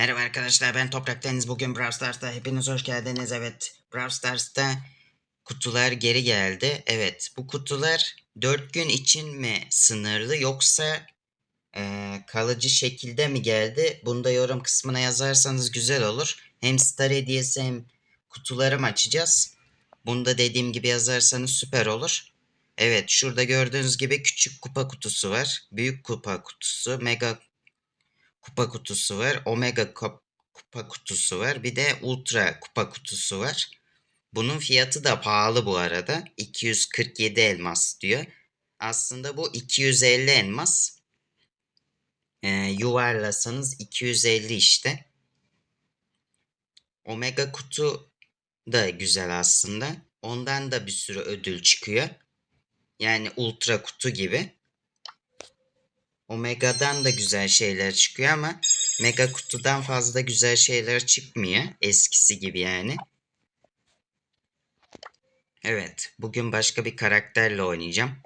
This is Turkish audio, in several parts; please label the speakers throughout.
Speaker 1: Merhaba arkadaşlar ben Toprak Deniz. Bugün Brawl Stars'ta hepiniz hoş geldiniz. Evet Brawl Stars'ta kutular geri geldi. Evet bu kutular 4 gün için mi sınırlı yoksa eee, kalıcı şekilde mi geldi? Bunu da yorum kısmına yazarsanız güzel olur. Hem star hediyesi hem kutuları mı açacağız? Bunu da dediğim gibi yazarsanız süper olur. Evet şurada gördüğünüz gibi küçük kupa kutusu var. Büyük kupa kutusu, mega kupa kutusu var. Omega kup- kupa kutusu var. Bir de ultra kupa kutusu var. Bunun fiyatı da pahalı bu arada. 247 elmas diyor. Aslında bu 250 elmas. Ee, yuvarlasanız 250 işte. Omega kutu da güzel aslında. Ondan da bir sürü ödül çıkıyor. Yani ultra kutu gibi. Omega'dan da güzel şeyler çıkıyor ama Mega kutudan fazla güzel şeyler çıkmıyor. Eskisi gibi yani. Evet, bugün başka bir karakterle oynayacağım.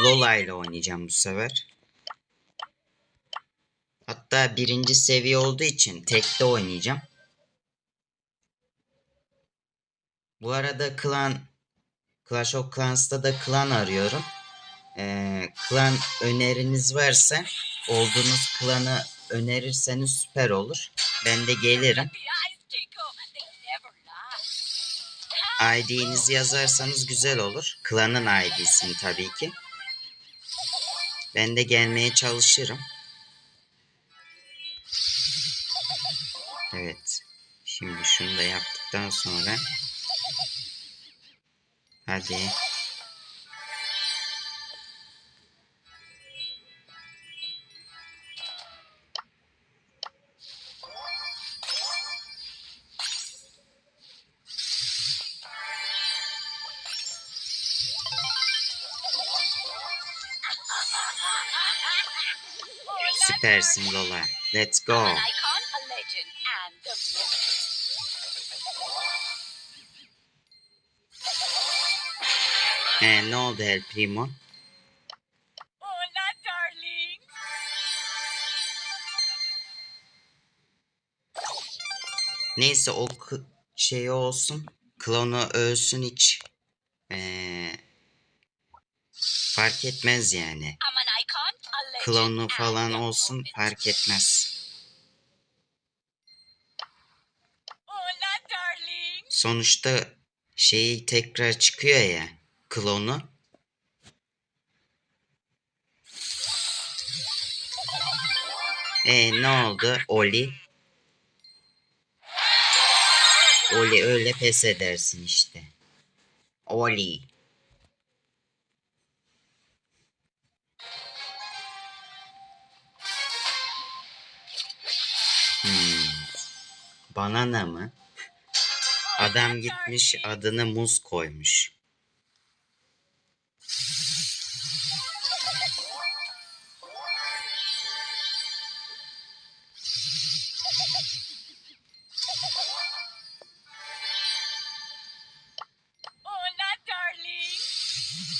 Speaker 1: Lola ile oynayacağım bu sefer. Hatta birinci seviye olduğu için tekte oynayacağım. Bu arada klan Clash of Clans'ta da klan arıyorum. Ee, klan öneriniz varsa olduğunuz klanı önerirseniz süper olur. Ben de gelirim. ID'nizi yazarsanız güzel olur. Klanın ID'sini tabii ki. Ben de gelmeye çalışırım. Evet. Şimdi şunu da yaptıktan sonra hadi. Süpersin Lola. Let's go. He, ne oldu El Primo?
Speaker 2: Hola, darling.
Speaker 1: Neyse o şey olsun. Klonu ölsün hiç. Ee, fark etmez yani. Klonu falan olsun fark etmez. Sonuçta şeyi tekrar çıkıyor ya. Klonu. E ne oldu? Oli. Oli öyle pes edersin işte. Oli. Hmm. Banana mı? Adam gitmiş adını muz koymuş.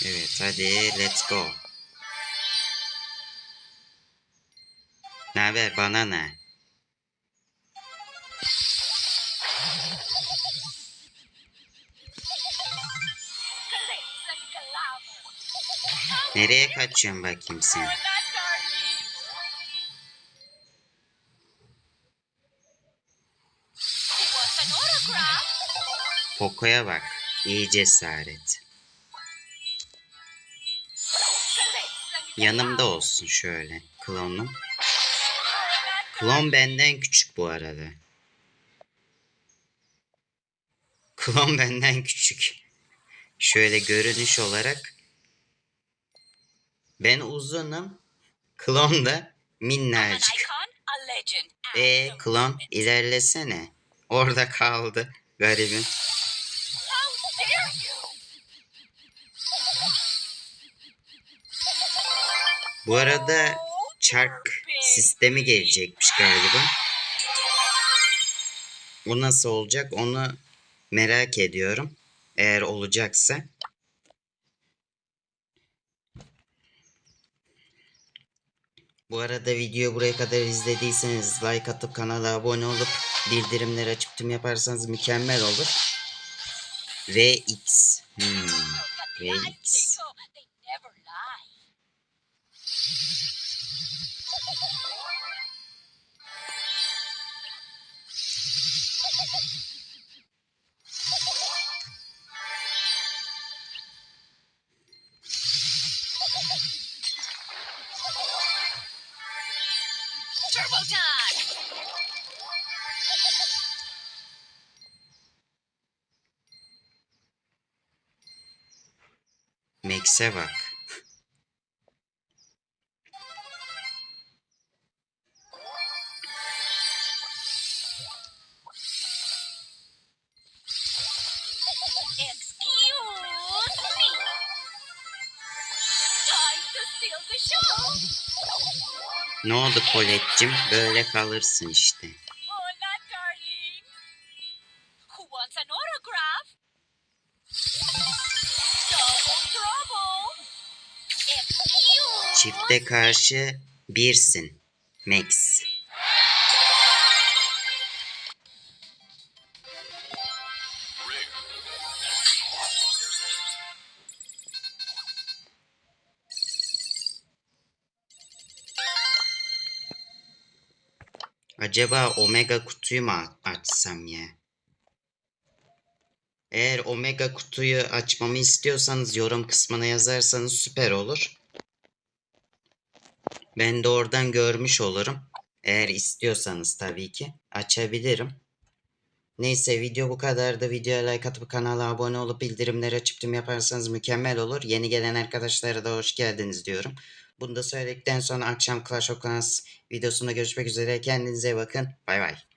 Speaker 1: Evet hadi let's go. Ne haber
Speaker 2: and glamour.
Speaker 1: Nereye kaçıyorsun bakayım sen? Poco'ya bak. İyi cesaret. Yanımda olsun şöyle klonum. Klon benden küçük bu arada. Klon benden küçük. Şöyle görünüş olarak ben uzunum. Klon da minnacık. E klon ilerlesene. Orada kaldı garibim. Bu arada çark sistemi gelecekmiş galiba. Bu nasıl olacak onu merak ediyorum. Eğer olacaksa. Bu arada videoyu buraya kadar izlediyseniz like atıp kanala abone olup bildirimleri açıp tüm yaparsanız mükemmel olur. VX. Hmm.
Speaker 2: Lie,
Speaker 1: Max'e bak.
Speaker 2: Excuse me. Time to steal the show.
Speaker 1: Ne oldu Colette'cim? Böyle kalırsın işte. Çifte karşı birsin. Max. Acaba Omega kutuyu mu açsam ya? Eğer Omega kutuyu açmamı istiyorsanız yorum kısmına yazarsanız süper olur. Ben de oradan görmüş olurum. Eğer istiyorsanız tabii ki açabilirim. Neyse video bu kadardı. Videoya like atıp kanala abone olup bildirimleri açıp tüm yaparsanız mükemmel olur. Yeni gelen arkadaşlara da hoş geldiniz diyorum. Bunu da söyledikten sonra akşam Clash of Clans videosunda görüşmek üzere. Kendinize bakın. Bay bay.